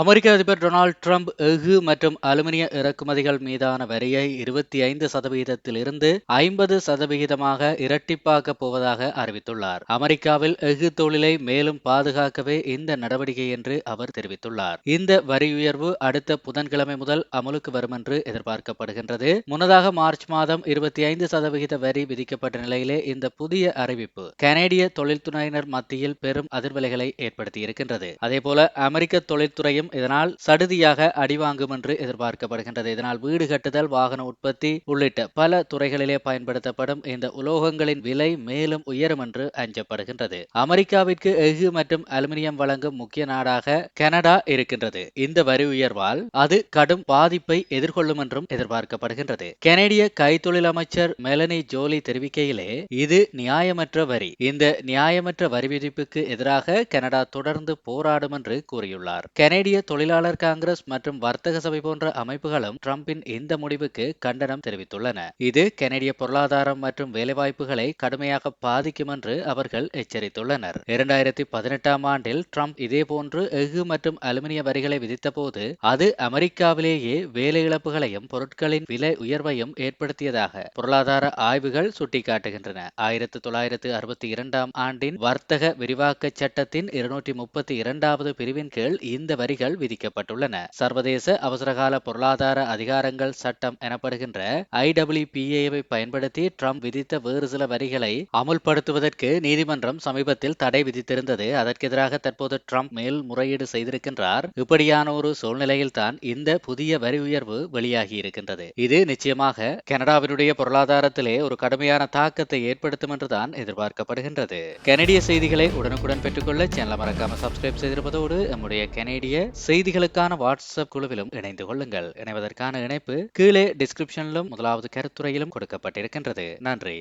அமெரிக்க அதிபர் Donald Trump எஃகு மற்றும் அலுமினிய இறக்குமதிகள் மீதான வரியை இருபத்தி ஐந்து சதவிகிதத்திலிருந்து ஐம்பது சதவிகிதமாக இரட்டிப்பாக்கப் போவதாக அறிவித்துள்ளார். அமெரிக்காவில் எஃகு தொழிலை மேலும் பாதுகாக்கவே இந்த நடவடிக்கை என்று அவர் தெரிவித்துள்ளார். இந்த வரி உயர்வு அடுத்த புதன்கிழமை முதல் அமலுக்கு வரும் என்று எதிர்பார்க்கப்படுகின்றது. முன்னதாக மார்ச் மாதம் இருபத்தி ஐந்து சதவிகித வரி விதிக்கப்பட்ட நிலையிலே இந்த புதிய அறிவிப்பு கனேடிய தொழில்துறையினர் மத்தியில் பெரும் அதிர்வலைகளை ஏற்படுத்தியிருக்கின்றது. அதேபோல அமெரிக்க தொழில்துறையும் இதனால் சடுதியாக அடிவாங்கும் என்று எதிர்பார்க்கப்படுகின்றது. இதனால் வீடு கட்டுதல் வாகன உற்பத்தி உள்ளிட்ட பல துறைகளிலே பயன்படுத்தப்படும் இந்த உலோகங்களின் விலை மேலும் உயரும் என்று அஞ்சப்படுகின்றது. அமெரிக்காவிற்கு எஃகு மற்றும் அலுமினியம் வழங்கும் முக்கிய நாடாக கனடா இருக்கின்றது. இந்த வரி உயர்வால் அது கடும் பாதிப்பை எதிர்கொள்ளும் என்றும் எதிர்பார்க்கப்படுகின்றது. கனேடிய கைத்தொழில் அமைச்சர் மெலனி ஜோலி தெரிவிக்கையிலே இது நியாயமற்ற வரி. இந்த நியாயமற்ற வரி விதிப்புக்கு எதிராக கனடா தொடர்ந்து போராடும் என்று கூறியுள்ளார். கனேடிய இந்திய தொழிலாளர் காங்கிரஸ் மற்றும் வர்த்தக சபை போன்ற அமைப்புகளும் டிரம்பின் இந்த முடிவுக்கு கண்டனம் தெரிவித்துள்ளன. இது கனடிய பொருளாதாரம் மற்றும் வேலைவாய்ப்புகளை கடுமையாக பாதிக்கும் என்று அவர்கள் எச்சரித்துள்ளனர். இரண்டாயிரத்தி பதினெட்டாம் ஆண்டில் டிரம்ப் இதேபோன்று எஃகு மற்றும் அலுமினிய வரிகளை விதித்தபோது அது அமெரிக்காவிலேயே வேலை இழப்புகளையும் பொருட்களின் விலை உயர்வையும் ஏற்படுத்தியதாக பொருளாதார ஆய்வுகள் சுட்டிக்காட்டுகின்றன. ஆயிரத்தி தொள்ளாயிரத்து அறுபத்தி இரண்டாம் ஆண்டின் வர்த்தக விரிவாக்க சட்டத்தின் இருநூற்றி முப்பத்தி இரண்டாவது பிரிவின் கீழ் இந்த வரி வரிகள் விதிக்கப்பட்டுள்ளன. சர்வதேச அவசரகால பொருளாதார அதிகாரங்கள் சட்டம் எனப்படுகின்ற ஐடபிள்யூபிஏவை பயன்படுத்தி ட்ரம்ப் விதித்த வேறு சில வரிகளை அமுல்படுத்துவதற்கு நீதிமன்றம் சமீபத்தில் தடை விதித்திருந்தது. அதற்கெதிராக தற்போது ட்ரம்ப் மேல் முறையீடு செய்திருக்கின்றார். இப்படியான ஒரு சூழ்நிலையில் தான் இந்த புதிய வரி உயர்வு வெளியாகி இருக்கின்றது இது நிச்சயமாக கனடாவினுடைய பொருளாதாரத்திலே ஒரு கடுமையான தாக்கத்தை ஏற்படுத்தும் என்றுதான் எதிர்பார்க்கப்படுகின்றது. கனடிய செய்திகளை உடனுக்குடன் பெற்றுக்கொள்ள சேனலை மறக்காம சப்ஸ்கிரைப் செய்திருப்பதோடு நம்முடைய கனேடிய செய்திகளுக்கான வாட்ஸ்அப் குழுவிலும் இணைந்து கொள்ளுங்கள். இணைவதற்கான இணைப்பு கீழே டிஸ்கிரிப்ஷனிலும் முதலாவது கருத்துறையிலும் கொடுக்கப்பட்டிருக்கின்றது. நன்றி.